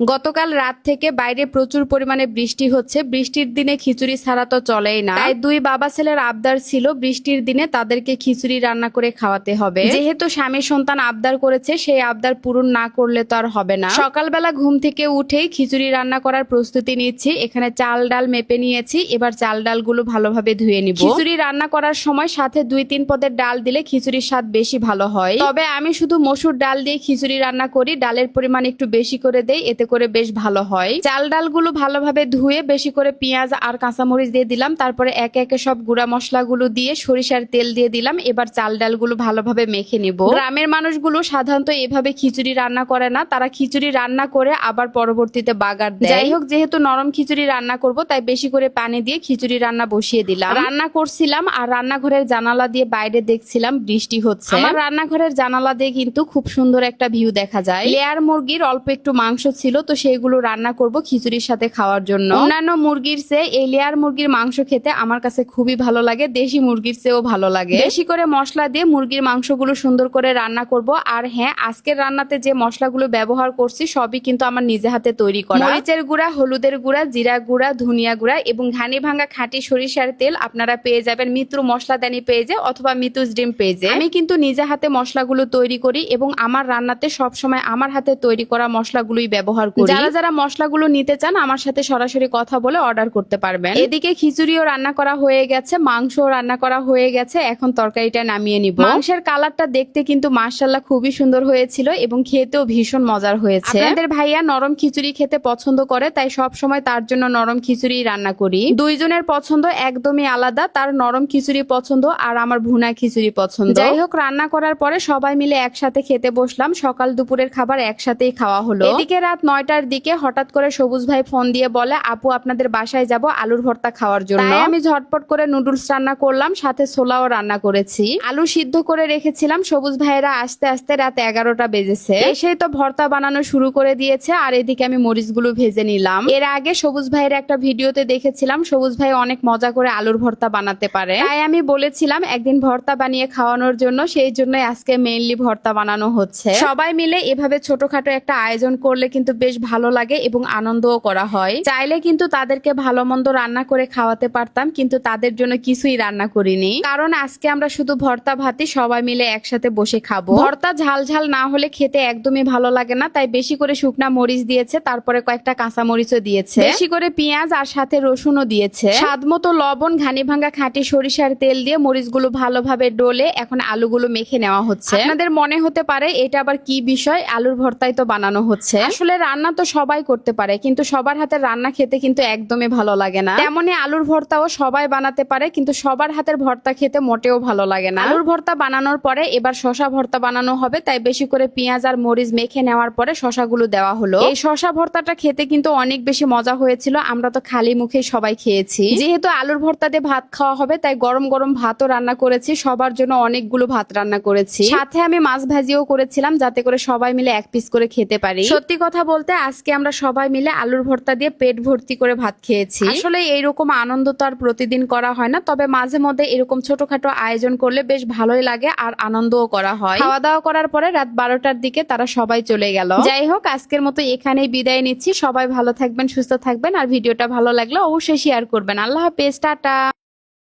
গতকাল রাত থেকে বাইরে প্রচুর পরিমাণে বৃষ্টি হচ্ছে। বৃষ্টির দিনে খিচুড়ি ছাড়া তো চলেই না। তাই দুই বাবা ছেলের আবদার ছিল বৃষ্টির দিনে তাদেরকে খিচুড়ি রান্না করে খাওয়াতে হবে। যেহেতু স্বামী সন্তান আবদার করেছে, সেই আবদার পূরণ না করলে তো আর হবে না। সকালবেলা ঘুম থেকে উঠেই খিচুড়ি রান্না করার প্রস্তুতি নিচ্ছি। এখানে চাল ডাল মেপে নিয়েছি। এবার চাল ডালগুলো ভালোভাবে ধুয়ে নিব। খিচুড়ি রান্না করার সময় সাথে দুই তিন পদের ডাল দিলে খিচুড়ির স্বাদ বেশি ভালো হয়। তবে আমি শুধু মসুর ডাল দিয়ে খিচুড়ি রান্না করি। ডালের পরিমাণ একটু বেশি করে দেই। এতে করে বেশ ভালো হয়। চাল ডালগুলো ভালোভাবে ধুয়ে বেশি করে পেঁয়াজ আর কাঁচামরিচ দিয়ে দিলাম। তারপরে একে একে সব গুঁড়া মশলাগুলো দিয়ে সরিষার তেল দিয়ে দিলাম। এবার চাল ডালগুলো ভালোভাবে মেখে নিব। গ্রামের মানুষগুলো সাধারণত এভাবে খিচুড়ি রান্না করে না। তারা খিচুড়ি রান্না করে আবার পরবর্তীতে বাগার দেয়। যাই হোক, যেহেতু নরম খিচুড়ি রান্না করব, তাই বেশি করে পানি দিয়ে খিচুড়ি রান্না বসিয়ে দিলাম। রান্না করছিলাম আর রান্নাঘরের জানালা দিয়ে বাইরে দেখছিলাম, বৃষ্টি হচ্ছে। আমার রান্নাঘরের জানালা দিয়ে কিন্তু খুব সুন্দর একটা ভিউ দেখা যায়। লেয়ার মুরগির অল্প একটু মাংস ছিল তো সেইগুলো রান্না করব খিচুড়ির সাথে খাওয়ার জন্য। অন্যান্য মুরগির চেয়ে এই লেয়ার মুরগির মাংস খেতে আমার কাছে খুবই ভালো লাগে, দেশি মুরগির চেয়েও ভালো লাগে। বেশি করে মশলা দিয়ে মুরগির মাংসগুলো সুন্দর করে রান্না করব, আর হ্যাঁ আজকের রান্নাতে যে মশলাগুলো ব্যবহার করছি সবই কিন্তু আমার নিজে হাতে তৈরি করা। মরিচের গুঁড়া, হলুদের গুঁড়া, জিরা গুঁড়া, ধনিয়া গুঁড়া এবং ঘানি ভাঙা খাঁটি সরিষার তেল আপনারা পেয়ে যাবেন মিত্র মশলাদানি পেজে অথবা মিতুস ডিম পেজে। আমি কিন্তু নিজে হাতে মশলাগুলো তৈরি করি এবং আমার রান্নাতে সব সময় আমার হাতে তৈরি করা মশলাগুলোই ব্যবহার করি। যারা যারা মশলাগুলো নিতে চান আমার সাথে সরাসরি কথা বলে অর্ডার করতে পারবেন। এদিকে খিচুড়িও রান্না করা হয়ে গেছে মাংসও রান্না করা হয়ে গেছে এখন তরকারিটা নামিয়ে নিব। মাংসের কালারটা দেখতে কিন্তু মার্শাল্লাহ খুবই সুন্দর হয়েছিল এবং খেতেও ভীষণ মজার হয়েছে। আপনাদের ভাইয়া নরম খিচুড়ি খেতে পছন্দ করে তাই সব সময় তার জন্য নরম খিচুড়ি রান্না করি। দুইজনের পছন্দ একদমই আলাদা তার নরম খিচুড়ি পছন্দ আর আমার ভুনা খিচুড়ি পছন্দ। যাই হোক রান্না করার পরে সবাই মিলে একসাথে খেতে বসলাম সকাল দুপুরের খাবার একসাথেই খাওয়া হলো। এদিকে রাত নয়টার দিকে হঠাৎ করে সবুজ ভাই ফোন দিয়ে বলে আপু আপনাদের বাসায় যাব আলুর ভর্তা খাওয়ার জন্য। তাই আমি ঝটপট করে নুডলস রান্না করলাম সাথে ছোলাও রান্না করেছি। আলু সিদ্ধ করে রেখেছিলাম সবুজ ভাইয়েরা আস্তে আস্তে রাত এগারোটা বেজেছে। এসেই তো ভর্তা বানানো শুরু করে দিয়েছে আর এদিকে আমি মরিচগুলো ভেজে নিলাম। এর আগে সবুজ ভাইয়ের একটা ভিডিওতে দেখেছিলাম সবুজ ভাই অনেক মজা করে আলুর ভর্তা বানাতে পারে। তাই আমি বলেছিলাম একদিন ভর্তা বানিয়ে খাওয়ানোর জন্য সেই জন্যই আজকে মেইনলি ভর্তা বানানো হচ্ছে। সবাই মিলে এভাবে ছোটখাটো একটা আয়োজন করলে কিন্তু বেশ ভালো লাগে এবং আনন্দও করা হয়। চাইলে কিন্তু তাদেরকে ভালো মন্দ রান্না করে খাওয়াতে পারতাম, কিন্তু তাদের জন্য কিছুই রান্না করিনি। কারণ আজকে আমরা শুধু ভর্তা ভাতি সবাই মিলে একসাথে বসে খাব। ভর্তা ঝাল ঝাল না হলে খেতে একদমই ভালো লাগে না, তাই বেশি করে শুকনা মরিচ দিয়েছে, তারপরে কয়েকটা কাঁচা মরিচও দিয়েছে। বেশি করে পেঁয়াজ আর সাথে রসুনও দিয়েছে। স্বাদ মতো লবণ, ঘানি ভাঙ্গা খাঁটি সরিষার তেল দিয়ে মরিচগুলো ভালোভাবে ডলে এখন আলুগুলো মেখে নেওয়া হচ্ছে। আপনাদের মনে হতে পারে এটা আবার কি বিষয়? আলুর ভর্তাই তো বানানো হচ্ছে। আসলে রান্না তো সবাই করতে পারে, কিন্তু সবার হাতের রান্না খেতে কিন্তু একদমই ভালো লাগে না। তেমনি আলুর ভর্তাও সবাই বানাতে পারে, কিন্তু সবার হাতের ভর্তা খেতে মোটেও ভালো লাগে না। আলুর ভর্তা বানানোর পরে এবার শশা ভর্তা বানানো হবে, তাই বেশি করে পেঁয়াজ আর মরিচ মেখে নেওয়ার পরে শশাগুলো দেওয়া হলো। এই শশা ভর্তাটা খেতে কিন্তু অনেক বেশি মজা হয়েছিল, আমরা তো খালি মুখে সবাই খেয়েছি। যেহেতু আলুর ভর্তা দিয়ে ভাত খাওয়া হবে, তাই গরম গরম ভাতও রান্না করেছি, সবার জন্য অনেকগুলো ভাত রান্না করেছি। সাথে আমি মাছ ভাজিও করেছিলাম, যাতে করে সবাই মিলে এক পিস করে খেতে পারি। সত্যি কথা বলতে আজকে আমরা সবাই মিলে আলুর ভর্তা দিয়ে পেট ভর্তি করে ভাত খেয়েছি। আসলে এইরকম আনন্দ তো আর প্রতিদিন করা হয় না, তবে মাঝে মধ্যে এরকম ছোটখাটো আয়োজন করলে বেশ ভালোই লাগে আর আনন্দও করা হয়। খাওয়া দাওয়া করার পরে রাত বারোটার দিকে তারা সবাই চলে গেল। যাই হোক, আজকের মতো এখানেই বিদায় নিচ্ছি। সবাই ভালো থাকবেন, সুস্থ থাকবেন আর ভিডিওটা ভালো লাগলে অবশ্যই শেয়ার করবেন। আল্লাহ হাফেজ, টাটা।